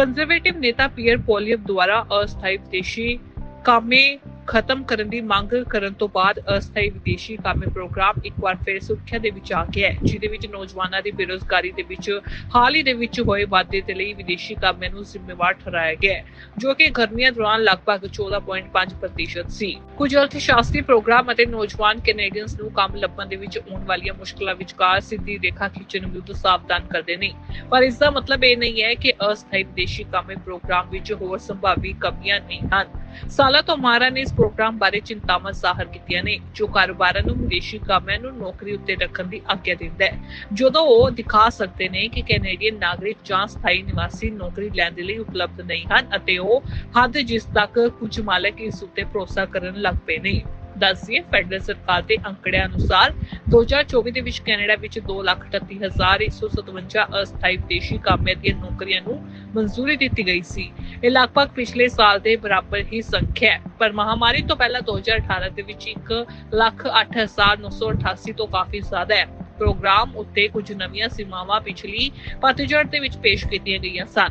Conservative ਨੇਤਾ peer ਪੋਲੀਅਬ ਦੁਆਰਾ ਅਸਥਾਈ ਵਿਦੇਸ਼ੀ ਕਾਮੇ ਖਤਮ ਕਰਨ ਦੀ ਮੰਗ ਕਰਨ ਤੋਂ ਬਾਅਦ ਅਸਥਾਈ ਵਿਦੇਸ਼ੀ ਕਾਮੇ ਪ੍ਰੋਗਰਾਮ ਇੱਕ ਵਾਰ ਫਿਰ ਸੁਰੱਖਿਆ ਦੇ ਵਿੱਚ ਆ ਗਿਆ ਹੈ, ਜਿਹਦੇ ਵਿੱਚ ਨੌਜਵਾਨਾਂ ਦੀ ਬੇਰੋਜ਼ਗਾਰੀ ਦੇ ਵਿੱਚ, ਹਾਲ ਹੀ ਦੇ ਵਿੱਚ ਹੋਏ ਵਾਧੇ ਦੇ ਲਈ ਵਿਦੇਸ਼ੀ ਕਾਮੇ ਨੂੰ ਜ਼ਿੰਮੇਵਾਰ ਠਹਿਰਾਇਆ ਗਿਆ ਹੈ, ਜੋ ਕਿ ਗਰਮੀਆਂ ਦੌਰਾਨ ਲਗਭਗ 14.5% ਸੀ। ਕੁਝ ਅਰਥਸ਼ਾਸਤਰੀ ਪ੍ਰੋਗਰਾਮ ਅਤੇ ਨੌਜਵਾਨ ਕੈਨੇਡੀਅਨਸ ਨੂੰ ਕੰਮ ਲੱਭਣ ਦੇ ਵਿੱਚ ਆਉਣ ਵਾਲੀਆਂ ਮੁਸ਼ਕਲਾਂ ਵਿਚਕਾਰ ਸਿੱਧੀ ਰੇਖਾ ਖਿੱਚਣ ਵਿਰੁੱਧ ਸਾਵਧਾਨ ਕਰਦੇ ਨੇ। ਪਰ ਇਸ ਦਾ ਮਤਲਬ ਇਹ ਨਹੀਂ ਹੈ ਕਿ ਅਸਥਾਈ ਵਿਦੇਸ਼ੀ ਕਾਮੇ ਪ੍ਰੋਗਰਾਮ ਵਿੱਚ ਹੋਰ ਸੰਭਾਵੀ ਕਮੀਆਂ ਨਹੀਂ ਹਨ। ਸਾਲਾਂ ਤੋਂ ਮਾਰਾ ਨੇ ਇਸ ਪ੍ਰੋਗਰਾਮ ਬਾਰੇ ਚਿੰਤਾਵਾਂ ਜ਼ਾਹਰ ਕੀਤੀਆਂ ਨੇ, ਜੋ ਕਾਰੋਬਾਰਾਂ ਨੂੰ ਵਿਦੇਸ਼ੀ ਕਾਮਿਆਂ ਨੂੰ ਨੌਕਰੀ ਉੱਤੇ ਰੱਖਣ ਦੀ ਆਗਿਆ ਦਿੰਦਾ ਹੈ। ਜਦੋਂ ਉਹ ਦਿਖਾ ਸਕਦੇ ਨੇ ਕਿ ਕੈਨੇਡੀਅਨ ਨਾਗਰਿਕ ਜਾਂ ਸਥਾਈ ਨਿਵਾਸੀ ਨੌਕਰੀ ਲੈਣ ਦੇ ਲਈ ਉਪਲਬਧ ਨਹੀਂ ਹਨ ਅਤੇ ਉਹ ਹੱਦ ਜਿਸ ਤੱਕ ਕੁਝ ਮਾਲਕ ਇਸ ਉੱਤੇ ਭਰੋਸਾ ਕਰਨ ਲੱਗ ਪਏ ਨੇ। ਦੱਸਦੀਏ ਫੈਡਰਲ ਸਰਕਾਰ ਦੇ ਅੰਕੜਿਆਂ ਅਨੁਸਾਰ 2024 ਦੇ ਵਿੱਚ ਕੈਨੇਡਾ ਵਿੱਚ 238157 ਅਸਥਾਈ ਵਿਦੇਸ਼ੀ ਕਾਮਿਆਂ ਦੀਆਂ ਨੌਕਰੀਆਂ ਨੂੰ ਮਨਜ਼ੂਰੀ ਦਿੱਤੀ ਗਈ ਸੀ ਇਹ ਲਗਭਗ ਪਿਛਲੇ ਸਾਲ ਦੇ ਬਰਾਬਰ ਹੀ ਸੰਖਿਆ ਹੈ ਪਰ ਮਹਾਮਾਰੀ ਤੋਂ ਪਹਿਲਾਂ 2018 ਦੇ ਵਿੱਚ 108988 ਤੋਂ ਕਾਫੀ ਜ਼ਿਆਦਾ ਹੈ ਪ੍ਰੋਗਰਾਮ ਉੱਤੇ ਕੁਝ ਨਵੀਆਂ ਸੀਮਾਵਾਂ ਪਿਛਲੀ ਪਤਝੜ ਦੇ ਵਿੱਚ ਪੇਸ਼ ਕੀਤੀਆਂ ਗਈਆਂ ਸਨ